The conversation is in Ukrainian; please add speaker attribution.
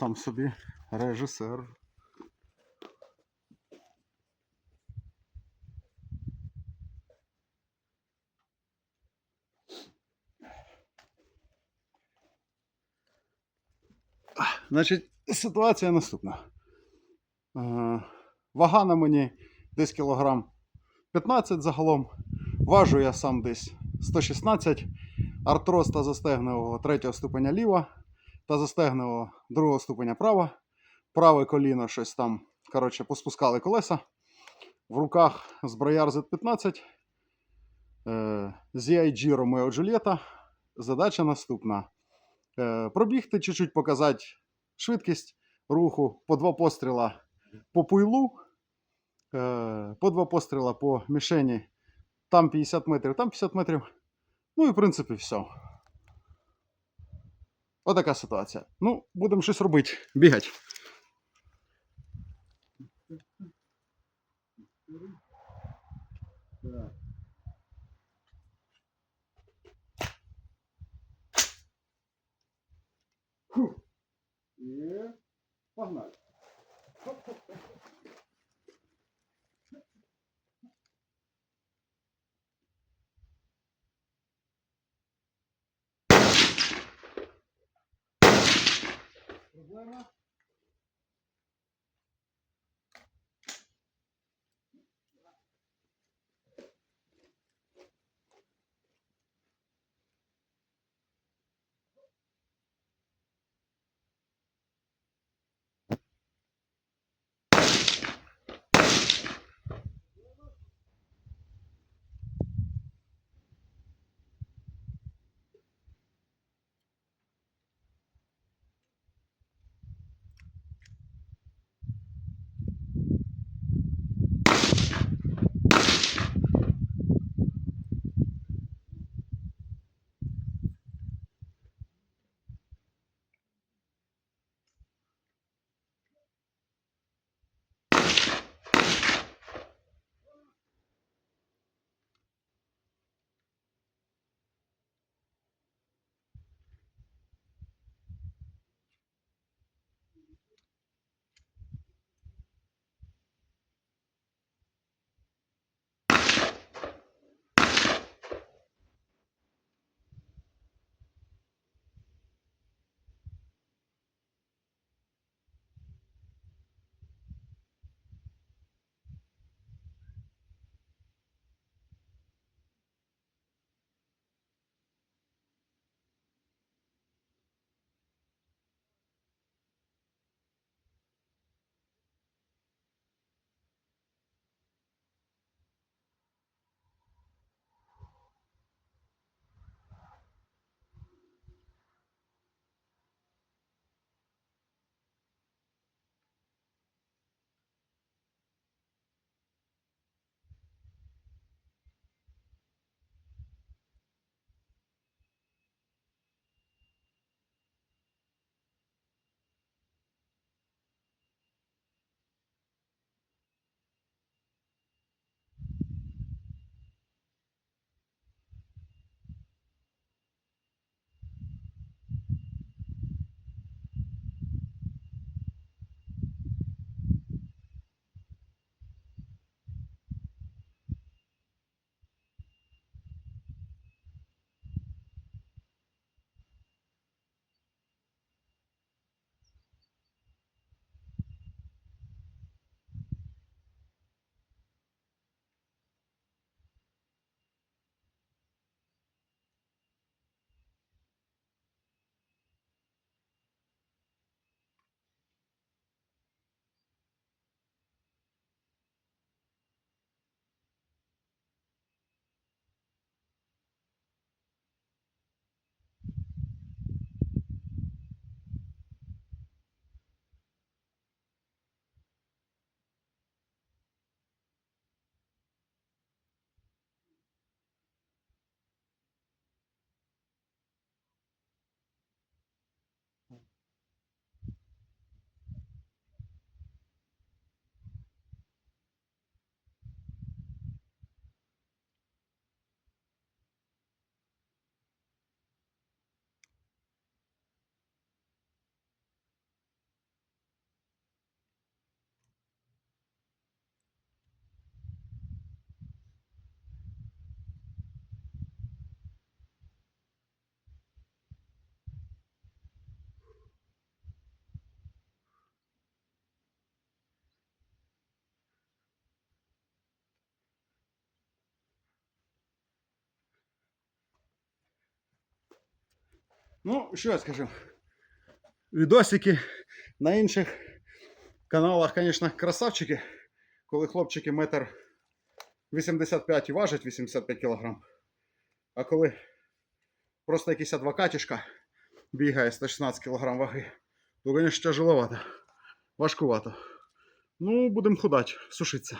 Speaker 1: сам собі режисер. Значить, ситуація наступна. Е, Вага на мені десь кілограм 15 загалом. Важу я сам десь 116. Артроз та застегневого третього ступеня ліва та застегневого другого ступеня права. Праве коліно щось там, коротше, поспускали колеса. В руках зброяр Z15. Е, ZIG Romeo Julieta. Задача наступна. Е, пробігти чуть-чуть показати швидкість руху по два постріла по пуйлу, е, по два постріла по мішені. Там 50 метрів, там 50 метрів. Ну і в принципі все. Отака ситуація. Ну, будемо щось робити. Бігати. І problema Ну, що я скажу? Відосики на інших каналах, звісно, красавчики, коли хлопчики метр 85 і важать 85 кг. А коли просто якийсь адвокатішка бігає 116 кг ваги, то, звісно, тяжеловато, важкувато. Ну, будемо худати, сушитися.